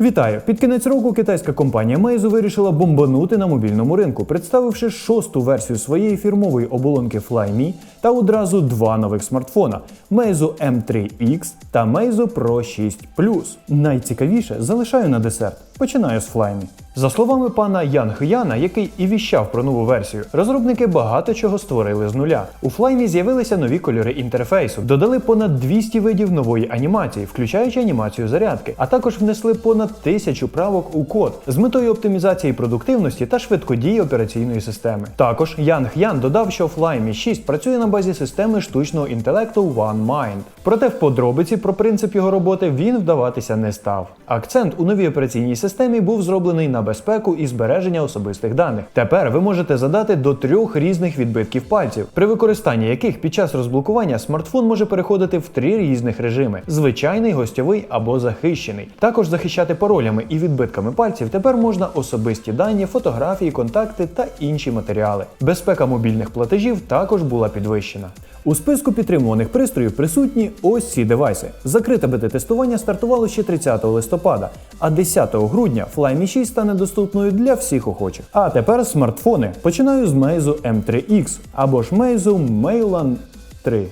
Вітаю! Під кінець року китайська компанія Meizu вирішила бомбанути на мобільному ринку, представивши шосту версію своєї фірмової оболонки Flyme та одразу два нових смартфона Meizu M3X та Meizu Pro 6 Plus. Найцікавіше залишаю на десерт. Починаю з Flyme. За словами пана Ян Хияна, який і віщав про нову версію, розробники багато чого створили з нуля. У Flyme з'явилися нові кольори інтерфейсу, додали понад 200 видів нової анімації, включаючи анімацію зарядки, а також внесли понад тисячу правок у код з метою оптимізації продуктивності та швидкодії операційної системи. Також Ян Хян додав, що Flyme 6 працює на базі системи штучного інтелекту OneMind. Проте в подробиці про принцип його роботи він вдаватися не став. Акцент у новій операційній системі був зроблений на безпеку і збереження особистих даних. Тепер ви можете задати до трьох різних відбитків пальців, при використанні яких під час розблокування смартфон може переходити в три різних режими: звичайний, гостьовий або захищений. Також захищати паролями і відбитками пальців тепер можна особисті дані, фотографії, контакти та інші матеріали. Безпека мобільних платежів також була підвищена. У списку підтримуваних пристроїв присутні ось ці девайси. Закрите бета-тестування стартувало ще 30 листопада, а 10 грудня Flyme 6 стане доступною для всіх охочих. А тепер смартфони. Починаю з Meizu M3X або ж Meizu Meilan 3.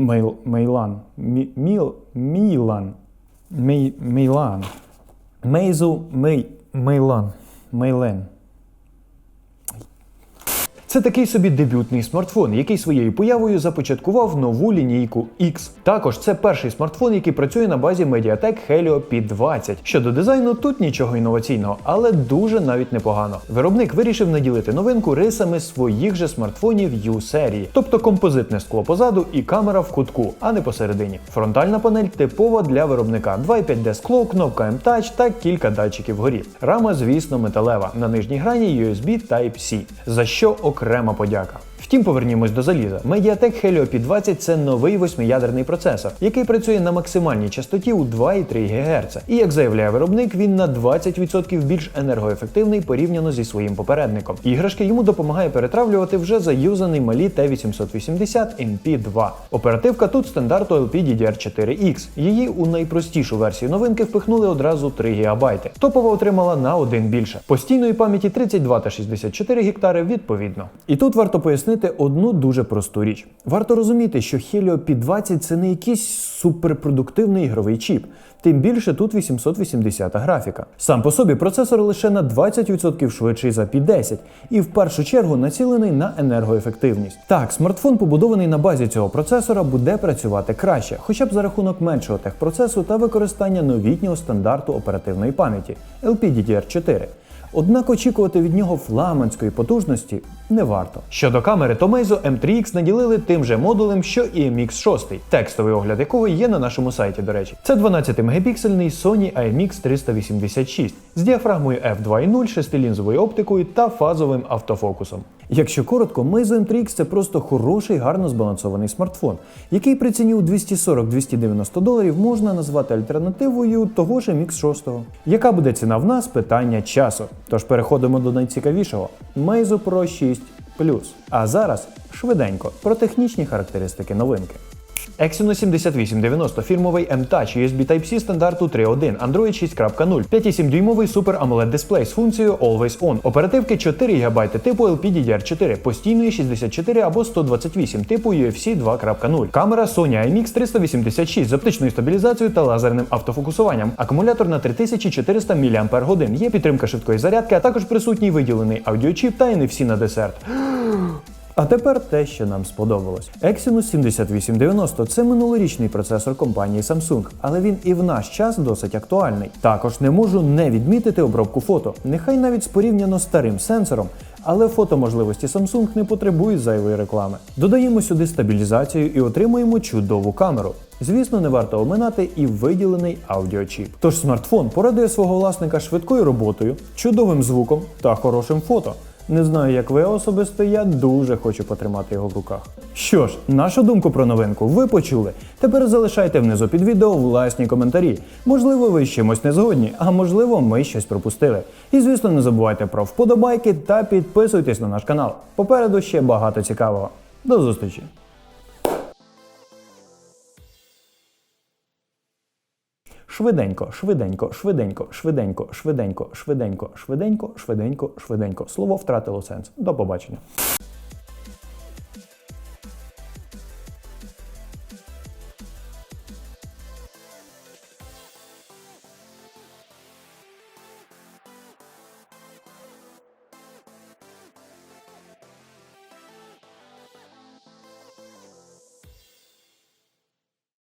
Мейл, Мейлан. Мі, міл, Мілан. Мей, Мейлан. Мейзу Мей, Мейлан. Мейлен. Це такий собі дебютний смартфон, який своєю появою започаткував нову лінійку X. Також це перший смартфон, який працює на базі Mediatek Helio P20. Щодо дизайну, тут нічого інноваційного, але дуже навіть непогано. Виробник вирішив наділити новинку рисами своїх же смартфонів U серії, тобто композитне скло позаду і камера в кутку, а не посередині. Фронтальна панель типова для виробника 2,5D скло, кнопка M-Touch та кілька датчиків вгорі. Рама, звісно, металева. На нижній грані USB Type-C, за що окрема подяка. Втім, повернімось до заліза. Mediatek Helio P20 це новий восьмиядерний процесор, який працює на максимальній частоті у 2,3 ГГц. І як заявляє виробник, він на 20% більш енергоефективний порівняно зі своїм попередником. Іграшки йому допомагає перетравлювати вже заюзаний малі T880 MP2. Оперативка тут стандарту LPDDR4X. Її у найпростішу версію новинки впихнули одразу 3 ГБ. Топова отримала на один більше. Постійної пам'яті 32 та 64 гектари відповідно. І тут варто пояснити одну дуже просту річ. Варто розуміти, що Helio P20 це не якийсь суперпродуктивний ігровий чіп. Тим більше тут 880 графіка. Сам по собі процесор лише на 20% швидший за P10 і в першу чергу націлений на енергоефективність. Так, смартфон, побудований на базі цього процесора, буде працювати краще, хоча б за рахунок меншого техпроцесу та використання новітнього стандарту оперативної пам'яті LPDDR4. Однак очікувати від нього фламандської потужності не варто. Щодо камери, то Meizu M3X наділили тим же модулем, що і MX 6, текстовий огляд якого є на нашому сайті, до речі. Це 12-мегапіксельний Sony IMX 386 з діафрагмою f2.0, шестилінзовою оптикою та фазовим автофокусом. Якщо коротко, Meizu M3X це просто хороший, гарно збалансований смартфон, який при ціні у 240-290 доларів можна назвати альтернативою того ж MX 6. Яка буде ціна в нас? Питання часу. Тож переходимо до найцікавішого Meizu Pro 6 Plus. А зараз швиденько про технічні характеристики новинки. Exynos 7890 фірмовий M-Touch USB Type-C стандарту 3.1, Android 6.0, 5,7-дюймовий Super AMOLED дисплей з функцією Always On, оперативки 4 ГБ типу LPDDR4, постійної 64 або 128 типу UFC 2.0, камера Sony IMX 386 з оптичною стабілізацією та лазерним автофокусуванням, акумулятор на 3400 мАч, є підтримка швидкої зарядки, а також присутній виділений аудіочіп та NFC на десерт. А тепер те, що нам сподобалось. Exynos 7890 це минулорічний процесор компанії Samsung, але він і в наш час досить актуальний. Також не можу не відмітити обробку фото, нехай навіть порівняно старим сенсором. Але фотоможливості Samsung не потребують зайвої реклами. Додаємо сюди стабілізацію і отримуємо чудову камеру. Звісно, не варто оминати і виділений аудіочіп. Тож смартфон порадує свого власника швидкою роботою, чудовим звуком та хорошим фото. Не знаю, як ви особисто, я дуже хочу потримати його в руках. Що ж, нашу думку про новинку ви почули. Тепер залишайте внизу під відео власні коментарі. Можливо, ви з чимось не згодні, а можливо, ми щось пропустили. І звісно, не забувайте про вподобайки та підписуйтесь на наш канал. Попереду ще багато цікавого. До зустрічі! Швиденько, швиденько, швиденько, швиденько, швиденько, швиденько, швиденько, швиденько, швиденько. Слово втратило сенс. До побачення.